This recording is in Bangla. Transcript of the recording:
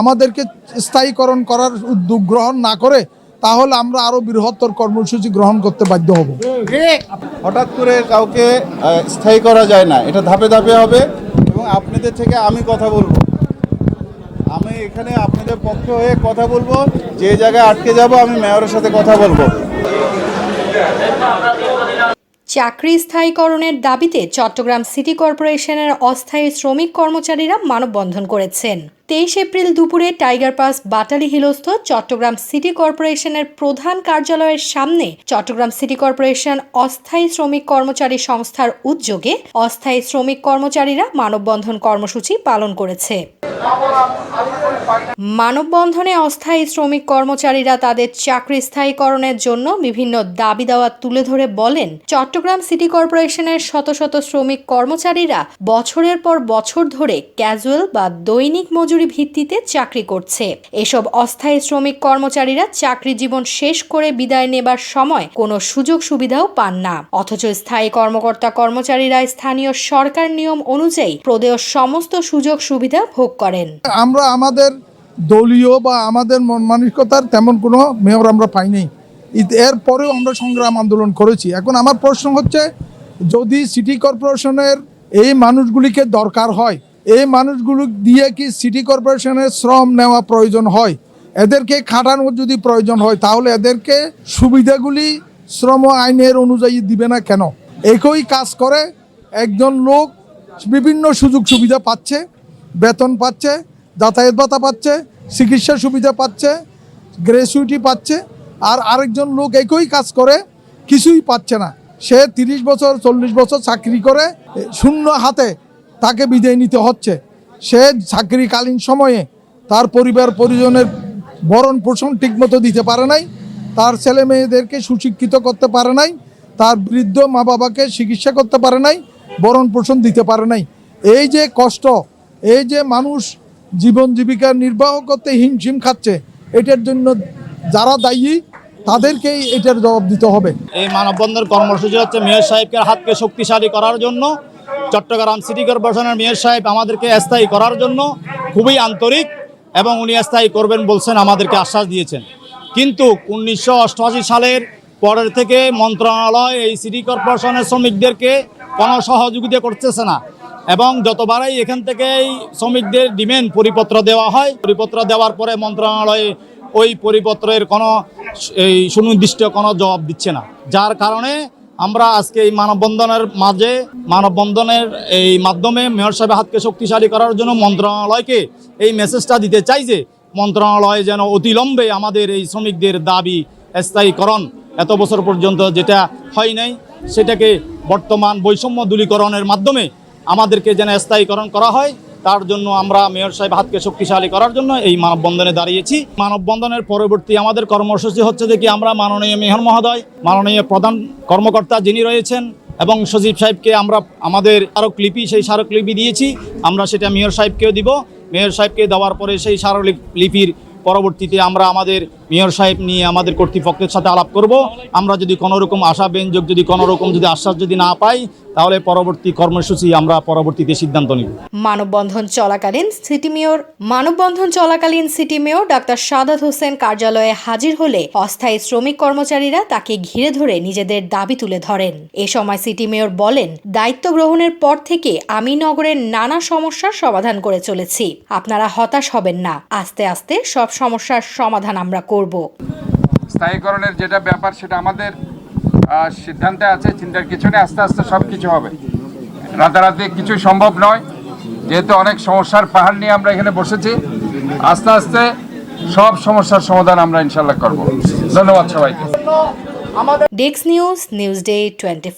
আমাদেরকে স্থায়ীকরণ করার উদ্যোগ গ্রহণ না করে তাহলে আমরা আরও বৃহত্তর কর্মসূচি গ্রহণ করতে বাধ্য হব। হঠাৎ করে কাউকে স্থায়ী করা যায় না এটা ধাপে ধাপে হবে। এবং আপনাদের থেকে আমি কথা বলব। আমি এখানে আপনাদের পক্ষ হয়ে কথা বলব যে জায়গায় আটকে যাব আমি মেয়রের সাথে কথা বলব। চাকরি স্থায়ীকরণের দাবিতে চট্টগ্রাম সিটি কর্পোরেশনের অস্থায়ী শ্রমিক কর্মচারীরা মানববন্ধন করেছেন। তেইশ এপ্রিল দুপুরে টাইগার পাস বাটালি হিলস্থ চট্টগ্রাম সিটি কর্পোরেশনের প্রধান কার্যালয়ের সামনে চট্টগ্রাম সিটি কর্পোরেশন অস্থায়ী শ্রমিক কর্মচারী সংস্থার উদ্যোগে অস্থায়ী শ্রমিক কর্মচারীরা মানববন্ধন কর্মসূচি পালন করেছে। মানববন্ধনে অস্থায়ী শ্রমিক কর্মচারীরা তাদের চাকরি স্থায়ীকরণের জন্য বিভিন্ন দাবি দাওয়া তুলে ধরে বলেন, চট্টগ্রাম সিটি কর্পোরেশনের শত শত শ্রমিক কর্মচারীরা বছরের পর বছর ধরে ক্যাজুয়াল বা দৈনিক মজুরি ভিত্তিতে চাকরি করছে। এসব অস্থায়ী শ্রমিক কর্মচারীরা চাকরি জীবন শেষ করে বিদায় নেবার সময় কোনো সুযোগ সুবিধাও পান না। অথচ স্থায়ী কর্মকর্তা কর্মচারীরা স্থানীয় সরকার নিয়ম অনুযায়ী প্রদেয় সমস্ত সুযোগ সুবিধা ভোগ করেন। আমরা আমাদের দলীয় বা আমাদের মন মানসিকতার তেমন কোনো মেয়র আমরা পাইনি এরপরেও আমরা সংগ্রাম আন্দোলন করেছি। এখন আমার প্রশ্ন হচ্ছে, যদি সিটি কর্পোরেশনের এই মানুষগুলিকে দরকার হয় এই মানুষগুলো দিয়ে কি সিটি কর্পোরেশনের শ্রম নেওয়া প্রয়োজন হয়? এদেরকে খাটানোর যদি প্রয়োজন হয়, তাহলে এদেরকে সুবিধাগুলি শ্রম আইনের অনুযায়ী দিবে না কেন? একই কাজ করে একজন লোক বিভিন্ন সুযোগ সুবিধা পাচ্ছে, বেতন পাচ্ছে, যাতায়াত ভাতা পাচ্ছে, চিকিৎসা সুবিধা পাচ্ছে গ্রেচুইটি পাচ্ছে, আর আরেকজন লোক একই কাজ করে, কিছুই পাচ্ছে না। সে তিরিশ বছর, চল্লিশ বছর চাকরি করে শূন্য হাতে তাকে বিদায় নিতে হচ্ছে। সে চাকরিকালীন সময়ে তার পরিবার পরিজনের বরণ পোষণ ঠিকমতো দিতে পারে নাই, তার ছেলে মেয়েদেরকে সুশিক্ষিত করতে পারে নাই, তার বৃদ্ধ মা বাবাকে চিকিৎসা করতে পারে নাই বরণ পোষণ দিতে পারে নাই। এই যে কষ্ট, এই যে মানুষ জীবন জীবিকা নির্বাহ করতে হিমশিম খাচ্ছে, এটার জন্য যারা দায়ী, তাদেরকেই এটার জবাব দিতে হবে। এই মানববন্ধন কর্মসূচি হচ্ছে মেয়র সাহেবকে হাতকে শক্তিশালী করার জন্য। চট্টগ্রাম সিটি কর্পোরেশনের মেয়র সাহেব আমাদেরকে স্থায়ী করার জন্য খুবই আন্তরিক এবং উনি স্থায়ী করবেন বলছেন, আমাদেরকে আশ্বাস দিয়েছেন। কিন্তু উনিশশো অষ্টআশি সালের পরের থেকে মন্ত্রণালয় এই সিটি কর্পোরেশনের শ্রমিকদেরকে কোনো সহযোগিতা করতেছে না এবং যতবারই এখান থেকে এই শ্রমিকদের ডিমেন্ড পরিপত্র দেওয়া হয়, পরিপত্র দেওয়ার পরে মন্ত্রণালয়ে ওই পরিপত্রের কোনো এই সুনির্দিষ্ট কোনো জবাব দিচ্ছে না। যার কারণে আমরা আজকে এই মানববন্ধনের মাঝে, মানববন্ধনের এই মাধ্যমে মেয়র সাহেবের হাতকে শক্তিশালী করার জন্য মন্ত্রণালয়কে এই মেসেজটা দিতে চাই যে, মন্ত্রণালয় যেন অতিলম্বে আমাদের এই শ্রমিকদের দাবি স্থায়ীকরণ। এত বছর পর্যন্ত যেটা হয় নাই, সেটাকে বর্তমান বৈষম্য দূরীকরণের মাধ্যমে আমাদেরকে যেন স্থায়ীকরণ করা হয়। তার জন্য আমরা মেয়র সাহেব হাতকে শক্তিশালী করার জন্য এই মানববন্ধনে দাঁড়িয়েছি। মানববন্ধনের পরবর্তী আমাদের কর্মসূচি হচ্ছে যে কি আমরা মাননীয় মেয়র মহোদয়, মাননীয় প্রধান কর্মকর্তা যিনি রয়েছেন এবং সজীব সাহেবকে আমরা আমাদের স্মারকলিপি, সেই স্মারকলিপি দিয়েছি, আমরা সেটা মেয়র সাহেবকেও দিব। মেয়র সাহেবকে দেওয়ার পরে সেই স্মারকলিপির পরবর্তীতে আমরা আমাদের মেয়র সাহেব নিয়ে আমাদের কর্তৃপক্ষের সাথে আলাপ করব। আমরা যদি কোনো রকম আশা, ব্যঞ্জক যদি কোনো রকম যদি আশ্বাস যদি না পাই, তাহলে পরবর্তী কর্মসূচি আমরা পরবর্তীতে সিদ্ধান্ত নিব। মানববন্ধন চলাকালীন সিটি মেয়র, মানববন্ধন চলাকালীন city mayor doctor Sadat Hossain কার্যালয়ে হাজির হলে অস্থায়ী শ্রমিক কর্মচারীরা তাকে ঘিরে ধরে নিজেদের দাবি তুলে ধরেন। এ সময় সিটি মেয়র বলেন, দায়িত্ব গ্রহণের পর থেকে আমি নগরের নানা সমস্যার সমাধান করে চলেছি। আপনারা হতাশ হবেন না। আস্তে আস্তে সব সমস্যার সমাধান আমরা করব। স্থায়ীকরণের যেটা ব্যাপার সেটা আমাদের সিদ্ধান্তে আছে চিন্তার কিছু নেই আস্তে আস্তে সব কিছু হবে। রাতারাতি কিছু সম্ভব নয় যেহেতু অনেক সমস্যার পাহাড় নিয়ে আমরা এখানে বসেছি আস্তে আস্তে সব সমস্যার সমাধান আমরা ইনশাল্লাহ করব। ধন্যবাদ সবাইকে। ডেক্স নিউজ নিউজ ডে টোয়েন্টি